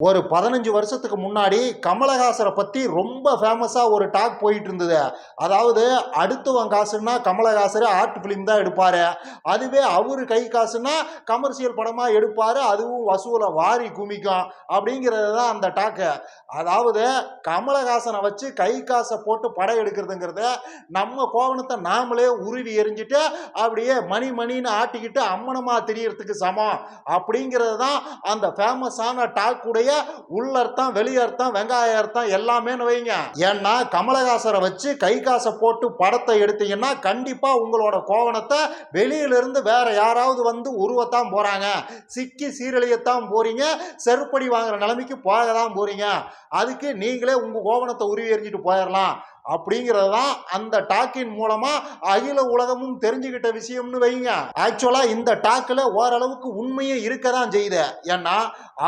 ஒரு பதினஞ்சு வருஷத்துக்கு முன்னாடி கமலஹாசரை பற்றி ரொம்ப ஃபேமஸாக ஒரு டாக் போயிட்டு இருந்தது அதாவது அடுத்தவன் காசுன்னா கமலஹாசர் ஆர்ட் ஃபிலிம் தான் எடுப்பார். அதுவே அவர் கை காசுன்னா கமர்ஷியல் படமாக எடுப்பார். அதுவும் வசூலை வாரி குமிக்கும் அப்படிங்கிறது தான் அந்த டாக்கு அதாவது கமலஹாசனை வச்சு கை காசை போட்டு படம் எடுக்கிறதுங்கிறத நம்ம கோவணத்தை நாமளே உருவி எரிஞ்சிட்டு அப்படியே மணி மணின்னு ஆட்டிக்கிட்டு அம்மனமாக தெரியறதுக்கு சமம் அப்படிங்கிறது தான் அந்த ஃபேமஸான டாக் உடைய உள்ளர்த்தம் வெளியர்த்தம் வெங்காய அர்த்தம் எல்லாமே வைங்க. ஏன்னா கமலஹாசரை வச்சு கை காசை போட்டு படத்தை எடுத்தீங்கன்னா கண்டிப்பா உங்களோட கோவணத்தை வெளியிலிருந்து வேற யாராவது வந்து உருவத்தான் போறாங்க. சிக்கி சீரழியத்தான் போறீங்க. செருப்படி வாங்குற நிலைமைக்கு போக தான் போறீங்க. அதுக்கு நீங்களே உங்க கோவணத்தை உருவி எறிஞ்சிட்டு போயிடலாம் அப்படிங்கிறது தான் அந்த டாக்கின் மூலமா அகில உலகமும் தெரிஞ்சுக்கிட்ட விஷயம்னு வைங்க. ஆக்சுவலா இந்த டாக்கில் ஓரளவுக்கு உண்மையே இருக்க தான் செய்யுது ஏன்னா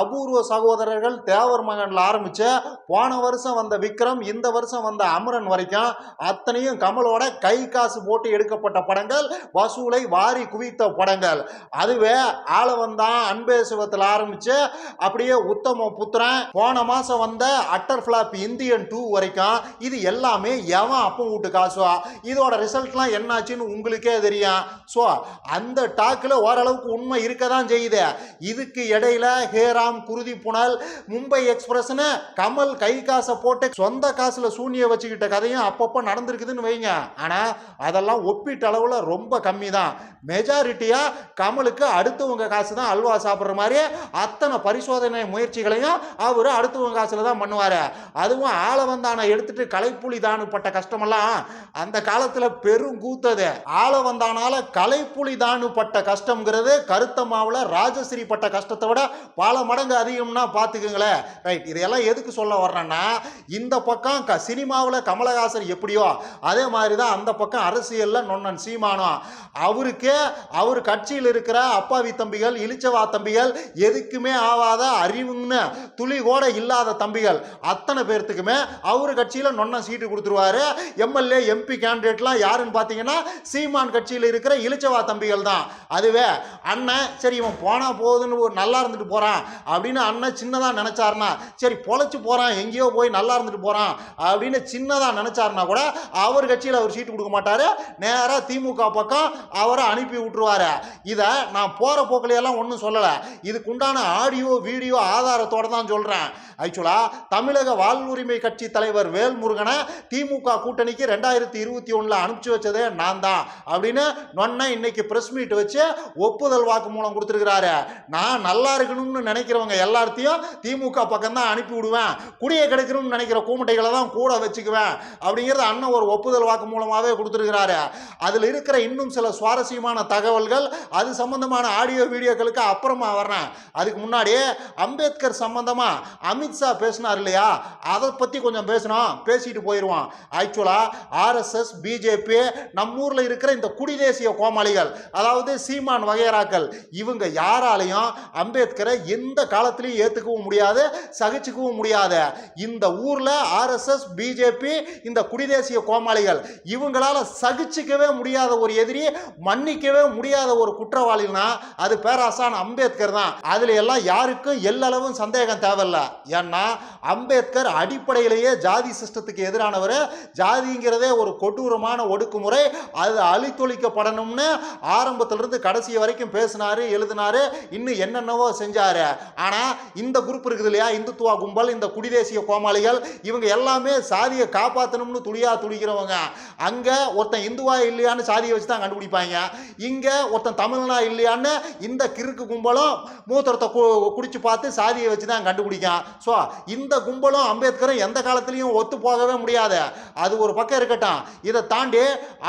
அபூர்வ சகோதரர்கள் தேவர் மகன்ல ஆரம்பிச்ச போன வருஷம் வந்த விக்ரம் இந்த வருஷம் வந்த அமரன் வரைக்கும் அத்தனையும் கமலோட கை காசு போட்டு எடுக்கப்பட்ட படங்கள் வசூலை வாரி குவித்த படங்கள். அதுவே ஆளவந்தான் அன்பே சிவத்தில் ஆரம்பிச்சு அப்படியே உத்தம புத்திரன். போன மாசம் வந்த அட்டர் ஃபிளாப் இந்தியன் டூ வரைக்கும் இது எல்லாமே எவன் அப்போ வீட்டு காசுவா இதோட ரிசல்ட்லாம் என்னாச்சுன்னு உங்களுக்கே தெரியும். ஸோ அந்த டாக்கில் ஓரளவுக்கு உண்மை இருக்க தான் செய்யுது. இதுக்கு இடையில ஹேராம் குருதி புனல் மும்பை எக்ஸ்பிரஸ்னு கமல் கை காசை போட்டு சொந்த காசில் சூனிய வச்சுக்கிட்ட கதையும் அப்பப்போ நடந்திருக்குதுன்னு வைங்க. ஆனால் அதெல்லாம் ஒப்பீட்டு அளவில் ரொம்ப கம்மி தான் மெஜாரிட்டியாக கமலுக்கு அடுத்தவங்க காசு தான் அல்வா சாப்பிட்ற மாதிரி அத்தனை பரிசோதனை முயற்சிகளையும் அவர் அடுத்தவங்க காசில் தான் பண்ணுவார். அதுவும் ஆளவந்தானை எடுத்துட்டு கலைப்புலி தானுப்பட்ட கஷ்டமெல்லாம் அந்த காலத்தில் பெரும் கூத்தது. ஆளவந்தானால கலைப்புலி தானுப்பட்ட கஷ்டம்ங்கிறது கருத்தமாவில் ராஜஸ்ரீ பட்ட கஷ்டத்தை விட பல மடங்கு அதிகம்னா பார்த்துக்குங்களேன் ரைட் இதையெல்லாம் எதுக்கு சொல்ல வர்றேன்னா இந்த பக்கம் க சினிமாவில் கமலஹாசன் எப்படியோ அதே மாதிரி தான் அந்த பக்கம் அரசியலில் நொன்னன் சீமானம் அவருக்கு அவர் கட்சியில் இருக்கிற அப்பாவி தம்பிகள் இளிச்சவா தம்பிகள் எதுக்குமே ஆவாத அறிவுன்னு துளி கூட இல்லாத தம்பிகள் அத்தனை பேர்த்துக்குமே அவர் கட்சியில் நொன்ன சீட்டு கொடுத்துருவாரு எம்எல்ஏ எம்பி கேண்டிடேட்லாம் யாருன்னு பார்த்தீங்கன்னா சீமான் கட்சியில் இருக்கிற இளிச்சவா தம்பிகள் தான். அதுவே அண்ணன் சரி இவன் போனால் போகுதுன்னு ஒரு நல்லா இருந்துட்டு போகிறான் அப்படின்னு அண்ணன் சின்னதாக நினச்சாருனா சரி பொழைச்சி போகிறான் எங்கேயோ போய் நல்லா இருந்துட்டு போகிறான் அப்படின்னு சின்னதாக நினச்சாருனா கூட அவர் கட்சியில் அவர் சீட்டு கொடுக்க மாட்டார். நேராக திமுக பக்கம் அவரை அனுப்பி விட்டுருவாரு. இதை நான் போகிற போக்கிலையெல்லாம் ஒன்றும் சொல்லலை. இதுக்குண்டான ஆடியோ வீடியோ ஆதாரத்தோட தான் சொல்கிறேன் ஆக்சுவலாக தமிழக வாழ்வுரிமை கட்சி தலைவர் வேல்முருகனை திமுக கூட்டணிக்கு ரெண்டாயிரத்தி இருபத்தி ஒன்றில் அனுப்பிச்சு வச்சதே நான் தான் அப்படின்னு நொன்ன இன்னைக்கு ப்ரெஸ் மீட் வச்சு ஒப்புதல் வாக்கு மூலம் கொடுத்துருக்கிறாரு. நான் நல்லா இருக்கணும்னு நினைக்கிறவங்க எல்லாத்தையும் திமுக பக்கம் தான் அனுப்பி விடுவேன். குடியை கிடைக்கணும்னு நினைக்கிற கூமட்டைகளை தான் கூட வச்சுக்குவேன் அப்படிங்கிறது அண்ணன் ஒரு ஒப்புதல் வாக்கு மூலமாகவே கொடுத்துருக்கிறாரு. அதில் இருக்கிற இன்னும் சில சுவாரஸ்யமான தகவல்கள் அது சம்பந்தமான ஆடியோ வீடியோக்களுக்கு அப்புறமா வர்றேன். அதுக்கு முன்னாடி அம்பேத்கர் சம்பந்தமாக அமித்ஷா பேசினார் இல்லையா? அதை பற்றி கொஞ்சம் பேசணும். பேசிட்டு போயிடுவான் ஆக்சுவலாக ஆர்எஸ்எஸ் பிஜேபி நம்ம ஊரில் இருக்கிற இந்த குடிதேசிய கோமாளிகள் அதாவது சீமான் வகையராக்கள் இவங்க யாராலையும் அம்பேத்கரை எந்த காலத்திலையும் ஏற்றுக்கவும் முடியாது சகிச்சுக்கவும் முடியாது. இந்த ஊரில் ஆர்எஸ்எஸ் பிஜேபி இந்த குடிதேசிய கோமாளிகள் இவங்களால சகிச்சிக்கவே முடியாத ஒரு எதிரி மன்னிக்கவே முடியாத ஒரு குற்றவாளினா அது பேராசான் அம்பேத்கர் தான். அதுல எல்லாம் யாருக்கும் எல்லளவும் சந்தேகம் தேவையில்ல. ஏன்னா அம்பேத்கர் அடிப்படையிலேயே ஜாதி சிஸ்டத்துக்கு எதிரானவர் ஜாதிங்கிறதே ஒரு கொடூரமான ஒடுக்குமுறை. அது அழித்தொழிக்கப்படணும்னு ஆரம்பத்திலிருந்து கடைசி வரைக்கும் பேசினாரு எழுதினாரு இன்னும் என்னென்னவோ செஞ்சாரு. ஆனா இந்த குரூப் இருக்குது இல்லையா? இந்துத்துவா கும்பல் இந்த குடிதேசிய கோமாளிகள் இவங்க எல்லாமே சாதியை காப்பாற்றணும்னு துடியா துடிக்கிறவங்க அங்க ஒருத்தன் இந்துவா இல்லையான்னு சாதியை வச்சு தான் கண்டுபிடிப்பாங்க. இங்க ஒருத்தன் தமிழனா இல்லையான்னு இந்த கிறுக்கு கும்பலும் மூத்திரத்தை கு- குடிச்சு பார்த்து சாதியை வச்சு தான் கண்டுபிடிக்கும் ஸோ இந்த கும்பலும் அம்பேத்கரும் எந்த காலத்திலையும் ஒத்து போகவே முடியாது. அது ஒரு பக்கம் இருக்கட்டும். இதை தாண்டி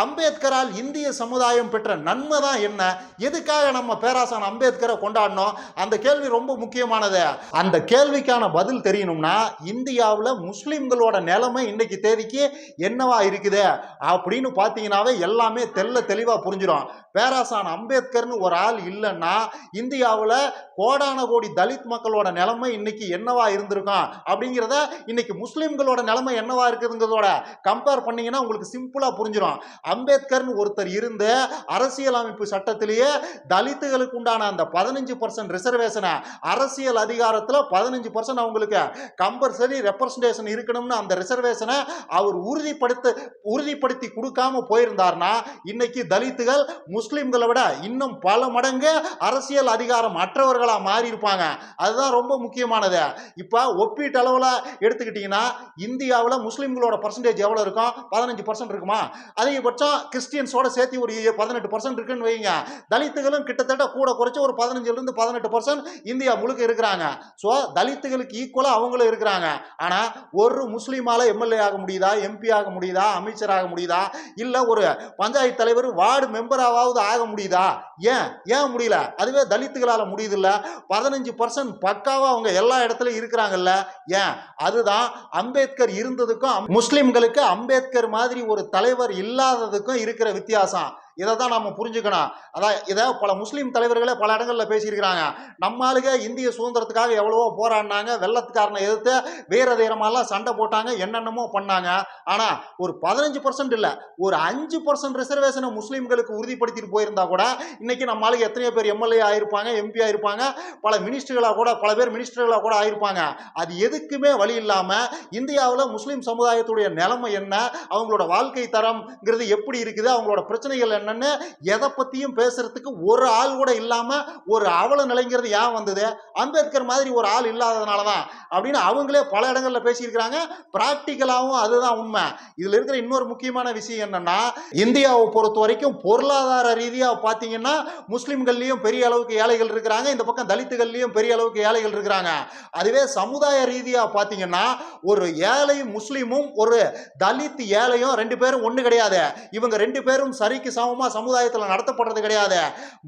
அம்பேத்கரால் இந்திய சமுதாயம் பெற்ற நன்மை தான் என்ன? எதுக்காக நம்ம பேராசான் அம்பேத்கரை கொண்டாடணும்? அந்த கேள்வி ரொம்ப முக்கியமானது. அந்த கேள்விக்கான பதில் தெரியணும்னா இந்தியாவில் முஸ்லிம்களோட நிலைமை இன்னைக்கு தேதிக்கு என்னவா இருக்குது? அப்படின்னு பார்த்தீங்கன்னாவே எல்லாமே தெல்ல தெளிவாக புரிஞ்சிடும் பேராசான் அம்பேத்கர்னு ஒரு ஆள் இல்லைன்னா இந்தியாவில் கோடான கோடி தலித் மக்களோட நிலைமை இன்னைக்கு என்னவா இருந்திருக்கும்? அப்படிங்கிறத இன்னைக்கு முஸ்லிம்களோட நிலைமை என்னவா இருக்குதுங்கிறதோட அம்பேத்கரோட கம்பேர் பண்ணீங்கன்னா உங்களுக்கு சிம்பிளா புரிஞ்சிடும் அம்பேத்கர்னு ஒருத்தர் இருந்து அரசியலமைப்பு சட்டத்திலேயே தலித்துகளுக்கு உண்டான அந்த பதினஞ்சு பர்சன்ட் ரிசர்வேஷனை அரசியல் அதிகாரத்தில் பதினஞ்சு பர்சன்ட் அவங்களுக்கு கம்பல்சரி ரெப்ரசன்டேஷன் இருக்கணும்னு அந்த ரிசர்வேஷனை அவர் உறுதிப்படுத்த உறுதிப்படுத்தி கொடுக்காம போயிருந்தார்னா இன்னைக்கு தலித்துகள் முஸ்லிம்களை விட இன்னும் பல மடங்கு அரசியல் அதிகாரம் அற்றவர்களா மாறி இருப்பாங்க அதுதான் ரொம்ப முக்கியமானது. இப்போ ஒப்பீட்டளவில் எடுத்துக்கிட்டிங்கன்னா இந்தியாவில் முஸ்லீம்களோட பர்சன்டேஜ் எவ்வளோ இருக்கும்? பதினஞ்சு பர்சன்ட் இருக்குமா? அதிகபட்சம் கிறிஸ்டியன்ஸோட சேர்த்து ஒரு பதினெட்டு பர்சன்ட் இருக்குன்னு வைங்க. தலித்துகளும் கிட்டத்தட்ட கூட குறைச்சி ஒரு பதினஞ்சுலேருந்து பதினெட்டு பர்சன்ட் இந்தியா முழுக்க இருக்கிறாங்க. ஸோ தலித்துகளுக்கு ஈக்குவலாக அவங்களும் இருக்கிறாங்க. ஆனால் ஒரு முஸ்லீமால் எம்எல்ஏ ஆக முடியுதா? எம்பி ஆக முடியுதா? அமைச்சர் ஆக முடியுதா? இல்லை ஒரு பஞ்சாயத்து தலைவர் வார்டு மெம்பராவது ஆக முடியுதா? ஏன்? ஏன் முடியல? அதுவே தலித்துகளால் முடியுதில்ல. பதினஞ்சு பர்சன்ட் பக்காவாக அவங்க எல்லா இடத்துலையும் இருக்கிறாங்கல்ல? ஏன்? அதுதான் அம்பேத்கர் இருந்ததுக்கும் முஸ்லீம் முஸ்லிம்களுக்கு அம்பேத்கர் மாதிரி ஒரு தலைவர் இல்லாததுக்கும் இருக்கிற வித்தியாசம். இதை தான் நம்ம புரிஞ்சுக்கணும். அதான் இதை பல முஸ்லீம் தலைவர்களே பல இடங்களில் பேசியிருக்கிறாங்க. நம்ம இந்திய சுதந்திரத்துக்காக எவ்வளவோ போராடினாங்க வெள்ளத்துக்காரனை எதிர்த்து வீர தீரமாலாம் சண்டை போட்டாங்க என்னென்னமோ பண்ணாங்க. ஆனால் ஒரு பதினஞ்சு பர்சன்ட் இல்லை ஒரு அஞ்சு பர்சன்ட் ரிசர்வேஷனை முஸ்லீம்களுக்கு உறுதிப்படுத்திட்டு போயிருந்தா கூட இன்னைக்கு நம்ம எத்தனையோ பேர் எம்எல்ஏ ஆயிருப்பாங்க எம்பி ஆயிருப்பாங்க பல மினிஸ்டர்களாக கூட பல பேர் மினிஸ்டர்களாக கூட ஆயிருப்பாங்க. அது எதுக்குமே வழி இல்லாமல் இந்தியாவில் முஸ்லீம் சமுதாயத்துடைய நிலைமை என்ன அவங்களோட வாழ்க்கை தரம்ங்கிறது எப்படி இருக்குது அவங்களோட பிரச்சனைகள் அண்ணன்னு எதை பற்றியும் பேசுறதுக்கு ஒரு ஆள் கூட இல்லாமல் ஒரு அவல நிலைங்கிறது ஏன் வந்தது? அம்பேத்கர் மாதிரி ஒரு ஆள் இல்லாததுனால தான் அப்படின்னு அவங்களே பல இடங்களில் பேசியிருக்கிறாங்க. ப்ராக்டிக்கலாகவும் அதுதான் உண்மை. இதில் இருக்கிற இன்னொரு முக்கியமான விஷயம் என்னன்னா இந்தியாவை பொறுத்த வரைக்கும் பொருளாதார ரீதியாக பார்த்தீங்கன்னா முஸ்லீம்கள்லேயும் பெரிய அளவுக்கு ஏழைகள் இருக்கிறாங்க. இந்த பக்கம் தலித்துகள்லேயும் பெரிய அளவுக்கு ஏழைகள் இருக்கிறாங்க. அதுவே சமுதாய ரீதியாக பார்த்தீங்கன்னா ஒரு ஏழை முஸ்லீமும் ஒரு தலித் ஏழையும் ரெண்டு பேரும் ஒன்று கிடையாது. இவங்க ரெண்டு பேரும் சரிக்கு சமமாக சமுதாயத்தில் நடத்தப்படுறது கிடையாது.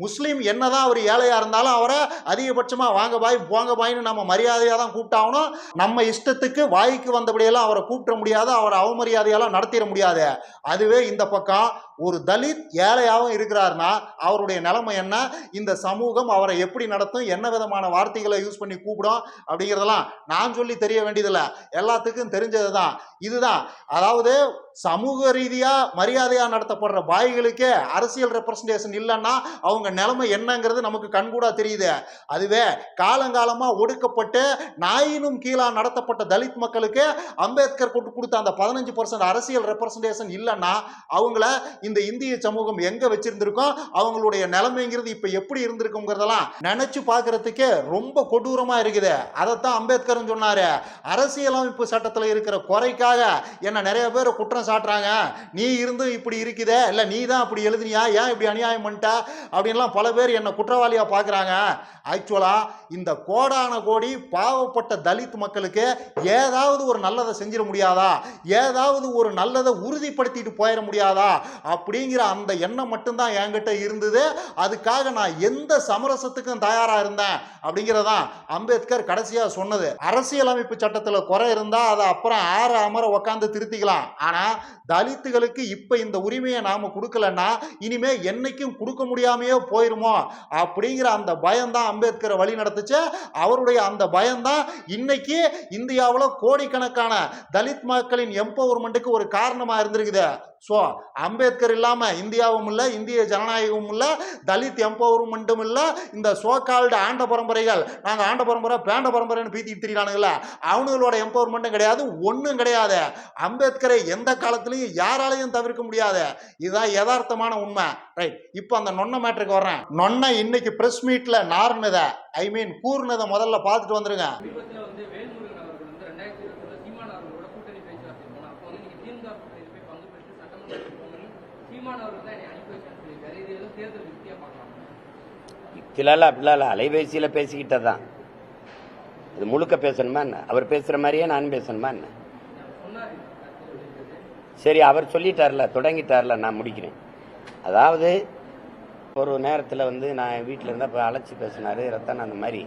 முஸ்லீம் என்னதான் அவர் ஏழையாக இருந்தாலும் அவரை அதிகபட்சமாக வாங்க பாய் போங்க பாய்னு நம்ம மரியாதையாக தான் கூப்பிட்டாகணும். நம்ம இஷ்டத்துக்கு வாய்க்கு வந்தபடியெல்லாம் அவரை கூப்பிட முடியாது அவரை அவமரியாதையெல்லாம் நடத்திட முடியாது. அதுவே இந்த பக்கம் ஒரு தலித் ஏழையாகவும் இருக்கிறாருன்னா அவருடைய நிலைமை என்ன? இந்த சமூகம் அவரை எப்படி நடத்தும்? என்ன விதமான வார்த்தைகளை யூஸ் பண்ணி கூப்பிடும்? அப்படிங்கிறதெல்லாம் நான் சொல்லி தெரிய வேண்டியதில்லை. எல்லாத்துக்கும் தெரிஞ்சது தான் இதுதான். அதாவது சமூக ரீதியாக மரியாதையாக நடத்தப்படுற பாய்களுக்கே அரசியல் ரெப்ரசன்டேஷன் இல்லைன்னா அவங்க நிலைமை என்னங்கிறது நமக்கு கண்கூடா தெரியுது. அதுவே காலங்காலமாக ஒடுக்கப்பட்டு நாயினும் கீழாக நடத்தப்பட்ட தலித் மக்களுக்கு அம்பேத்கர் கொடுத்த அந்த பதினஞ்சு பர்சன்ட் அரசியல் ரெப்ரசன்டேஷன் இல்லைன்னா அவங்கள இந்த இந்திய சமூகம் எங்க வச்சிருந்திருக்கோம் அவங்களுடைய நிலைமைங்கிறது இப்ப எப்படி இருந்திருக்குங்கிறதெல்லாம் நினைச்சு பார்க்கறதுக்கே ரொம்ப கொடூரமா இருக்குது. அதைத்தான் அம்பேத்கரும் சொன்னாரு. அரசியலமைப்பு சட்டத்தில் இருக்கிற குறைக்காக என்ன நிறைய பேர் குற்றம் சாட்டுறாங்க. நீ இருந்தும் இப்படி இருக்குதே. இல்லை நீ தான் அப்படி எழுதுனியா? ஏன் இப்படி அநியாயம் பண்ணிட்ட? அப்படின்லாம் பல பேர் என்னை குற்றவாளியாக பார்க்குறாங்க. ஆக்சுவலாக இந்த கோடான கோடி பாவப்பட்ட தலித் மக்களுக்கு ஏதாவது ஒரு நல்லதை செஞ்சிட முடியாதா? ஏதாவது ஒரு நல்லதை உறுதிப்படுத்திட்டு போயிட முடியாதா? அப்படிங்கிற அந்த எண்ணம் மட்டும்தான் என்கிட்ட இருந்தது. அதுக்காக நான் எந்த சமரசத்துக்கும் தயாராக இருந்தேன் அப்படிங்கிறதான் அம்பேத்கர் கடைசியாக சொன்னது. அரசியலமைப்பு சட்டத்தில் குறை இருந்தால் அதை அப்புறம் ஆற அமர உக்காந்து திருத்திக்கலாம். ஆனால் தலித்துகளுக்கு இப்போ இந்த உரிமையை நாம் கொடுக்கலன்னா இனிமே என்னைக்கும் கொடுக்க முடியாமையே போயிருமோ அப்படிங்கிற அந்த பயம்தான் அம்பேத்கரை வழி நடத்துச்சு. அவருடைய அந்த பயம்தான் இன்னைக்கு இந்தியாவில் கோடிக்கணக்கான தலித் மக்களின் எம்பவர்மெண்ட்டுக்கு ஒரு காரணமாக இருந்திருக்குது. ஸோ அம்பேத்கர் இல்லாமல் இந்தியாவும் இல்லை இந்திய ஜனநாயகமும் இல்லை தலித் எம்பவர்மெண்ட்டும் இல்லை இந்த சோகால்டு ஆண்ட பரம்பரைகள் நாங்கள் ஆண்ட பரம்பரை பேண்ட பரம்பரைன்னு பீத்தி திரிகிறானுங்கள அவனுங்களோட எம்பவர்மெண்ட்டும் கிடையாது ஒன்றும் கிடையாது. அம்பேத்கரை எந்த காலத்துலையும் யாராலையும் தவிர்க்க முடியாது. இதுதான் யதார்த்தமான உண்மை. ரைட் இப்போ அந்த நொன்ன மேட்ருக்கு வர்றேன். நொன்ன இன்னைக்கு ப்ரெஸ் மீட்டில் நார்னதை ஐ மீன் கூர்னதை முதல்ல பார்த்துட்டு வந்துருங்க சமீபத்தில் வந்து வேல்முருகன் அவர்கள் வந்து ரெண்டாயிரத்தி இருபத்தி சீமான் அவர்களோட கூட்டணி பேச்சுவார்த்தை போனோம் அப்போ வந்து நீங்க திமுக கூட்டணியில் போய் பங்கு பெற்று சட்டமன்றத்தில் போகணும்னு சீமான் அவர்கள் தான் என்னை அனுப்பி வச்சான்னு சொல்லியிருக்காரு இது எதுவும் தேர்தல் யுக்தியா பார்க்கலாம் சிலால அப்படிலாம் இல்லை அலைபேசியில் பேசிக்கிட்டது தான் இது முழுக்க பேசணுமா என்ன? அவர் பேசுகிற மாதிரியே நான் பேசணுமா என்ன? சரி அவர் சொல்லிட்டார்ல தொடங்கிட்டார்ல நான் முடிக்கிறேன். அதாவது ஒரு நேரத்தில் வந்து நான் வீட்டில் இருந்தால் இப்போ அழைச்சி பேசினார் ரத்தன் அந்த மாதிரி.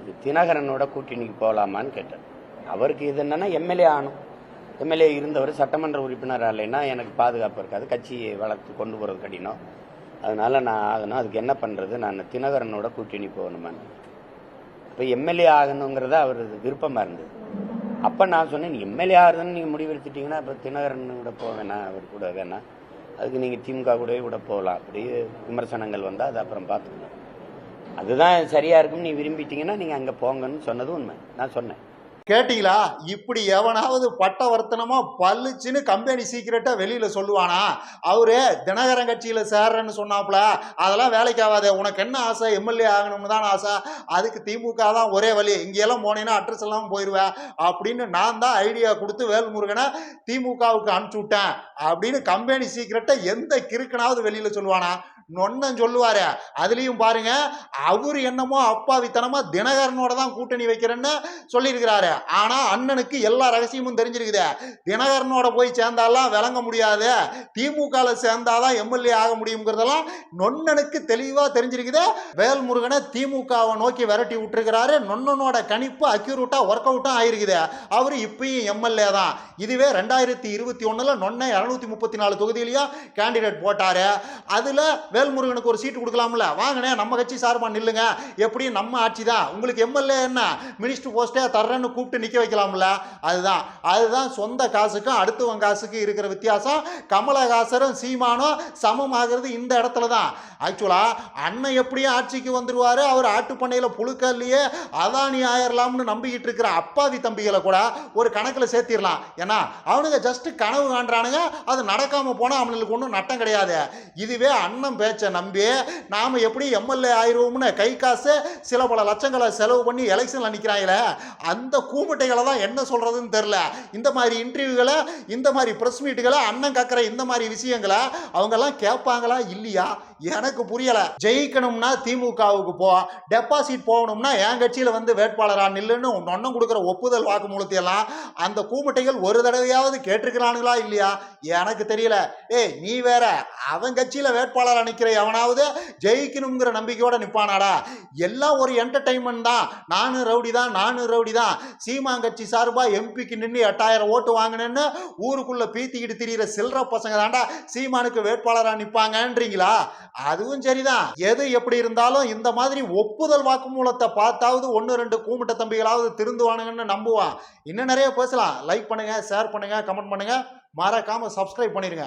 இது தினகரனோட கூட்டணிக்கு போகலாமான்னு கேட்டேன். அவருக்கு இது என்னென்னா எம்எல்ஏ ஆகணும். எம்எல்ஏ இருந்தவர் சட்டமன்ற உறுப்பினர் இல்லைன்னா எனக்கு பாதுகாப்பு இருக்காது. கட்சியை வளர்த்து கொண்டு போகிறது கடினம். அதனால நான் ஆகணும். அதுக்கு என்ன பண்ணுறது நான் தினகரனோட கூட்டணி போகணுமான்னு இப்போ எம்எல்ஏ ஆகணுங்கிறத அவர் விருப்பமாக இருந்தது. அப்போ நான் சொன்னேன் எம்எல்ஏ ஆகுதுன்னு நீங்கள் முடிவெடுத்துட்டீங்கன்னா இப்போ தினகரன் கூட போக வேணாம் அவர் கூட வேணாம். அதுக்கு நீங்கள் திமுக கூடவே கூட போகலாம். அப்படி விமர்சனங்கள் வந்தால் அது அப்புறம் பார்த்துக்கணும் அதுதான் சரியாக இருக்கும்னு நீ விரும்பிட்டீங்கன்னா நீங்கள் அங்கே போங்கன்னு சொன்னது உண்மை. நான் சொன்னேன். கேட்டீங்களா? இப்படி எவனாவது பட்டவர்த்தனமா பல்லுச்சுன்னு கம்பெனி சீக்கிரட்டா வெளியில சொல்லுவானா? அவரு தினகரன் கட்சியில சேர்றேன்னு சொன்னாப்புல அதெல்லாம் வேலைக்கு ஆகாது உனக்கு என்ன ஆசை? எம்எல்ஏ ஆகணும்னு தான் ஆசை. அதுக்கு திமுக தான் ஒரே வழி இங்கெல்லாம் போனேன்னா அட்ரஸ் எல்லாம் போயிடுவேன் அப்படின்னு நான் தான் ஐடியா கொடுத்து வேல்முருகனை திமுகவுக்கு அனுப்பிச்சு விட்டேன். அப்படின்னு கம்பெனி சீக்கிரட்டை எந்த கிறுக்கனாவது வெளியில சொல்லுவானா? நொன்னன் சொல்லுவாரு. அதுலயும் பாருங்க அவர் என்னமோ அப்பாவித்தனமா தினகரனோட தான் கூட்டணி வைக்கிறேன்னு சொல்லியிருக்கிறாரு. ஆனா அண்ணனுக்கு எல்லா ரகசியமும் தெரிஞ்சிருக்குது. தினகரனோட போய் சேர்ந்தாலாம் விளங்க முடியாது. திமுகவில் சேர்ந்தாதான் எம்எல்ஏ ஆக முடியுங்கிறதெல்லாம் நொன்னனுக்கு தெளிவா தெரிஞ்சிருக்குது. வேல்முருகனை திமுகவை நோக்கி விரட்டி விட்டுருக்கிறாரு. நொன்னனோட கணிப்பு அக்யூரூட்டா ஒர்க் அவுட்டும் ஆயிருக்குது. அவர் இப்பயும் எம்எல்ஏ தான். இதுவே ரெண்டாயிரத்தி இருபத்தி ஒண்ணுல நொன்னை இரநூத்தி முப்பத்தி நாலு தொகுதியிலையும் கேண்டிடேட் போட்டாரு. அதுல வேல்முருகனுக்கு ஒரு சீட்டு கொடுக்கலாம்ல. வாங்கண்ணே நம்ம கட்சி சார்பா நில்லுங்க. எப்படியும் நம்ம ஆட்சி தான் உங்களுக்கு எம்எல்ஏ என்ன? மினிஸ்டர் போஸ்டே தர்றேன்னு கூப்பிட்டு கூப்பிட்டு நிற்க வைக்கலாம்ல? அதுதான். அதுதான் சொந்த காசுக்கும் அடுத்தவன் காசுக்கும் இருக்கிற வித்தியாசம். கமலஹாசரும் சீமானும் சமமாகிறது இந்த இடத்துல தான். ஆக்சுவலாக அண்ணன் எப்படியும் ஆட்சிக்கு வந்துடுவார் அவர் ஆட்டுப்பண்ணையில் புழுக்கல்லையே அதானி ஆயிரலாம்னு நம்பிக்கிட்டு இருக்கிற அப்பாவி தம்பிகளை கூட ஒரு கணக்கில் சேர்த்திடலாம். ஏன்னா அவனுங்க ஜஸ்ட் கனவு காண்றானுங்க. அது நடக்காமல் போனால் அவனுக்கு ஒன்றும் நட்டம் கிடையாது. இதுவே அண்ணன் பேச்சை நம்பி நாம எப்படி எம்எல்ஏ ஆயிடுவோம்னு கை காசு சில பல லட்சங்களை செலவு பண்ணி எலெக்ஷனில் நிற்கிறாங்களே அந்த கூமுட்டைகளை தான் என்ன சொல்கிறதுன்னு தெரில. இந்த மாதிரி இன்டர்வியூகளை இந்த மாதிரி ப்ரெஸ் மீட்டுகளை அண்ணன் கக்கிற இந்த மாதிரி விஷயங்களை அவங்கெல்லாம் கேட்பாங்களா இல்லையா? எனக்கு புரியலை. ஜெயிக்கணும்னா திமுகவுக்கு போ. டெபாசிட் போகணும்னா என் கட்சியில் வந்து வேட்பாளராக நில்லுன்னு உன் அண்ணன் கொடுக்குற ஒப்புதல் வாக்குமூலத்தையெல்லாம் அந்த கூமுட்டைகள் ஒரு தடவையாவது கேட்டிருக்கிறானுங்களா இல்லையா? எனக்கு தெரியல. ஏய் நீ வேற அவன் கட்சியில் வேட்பாளராக நிற்கிற எவனாவது ஜெயிக்கணுங்கிற நம்பிக்கையோட நிற்பானாடா எல்லாம் ஒரு என்டர்டைன்மெண்ட் தான். நானும் ரவுடி தான் நானும் ரவுடி தான் சீமான் கட்சி சார்பாக எம்பிக்கு நின்று எட்டாயிரம் ஓட்டு வாங்கினேன்னு ஊருக்குள்ளே பீத்திக்கிட்டு திரியிற சில்லற பசங்க தாண்டா சீமானுக்கு வேட்பாளராக நிற்பாங்கன்றீங்களா அதுவும் சரிதான். எது எப்படி இருந்தாலும் இந்த மாதிரி ஒப்புதல் வாக்குமூலத்தை பார்த்தாவது ஒன்று ரெண்டு கூமுட்ட தம்பிகளாவது திருந்துவானுங்கன்னு நம்புவான். இன்னும் நிறைய பேசலாம். லைக் பண்ணுங்கள் ஷேர் பண்ணுங்க கமெண்ட் பண்ணுங்கள் மறக்காமல் சப்ஸ்கிரைப் பண்ணிடுங்க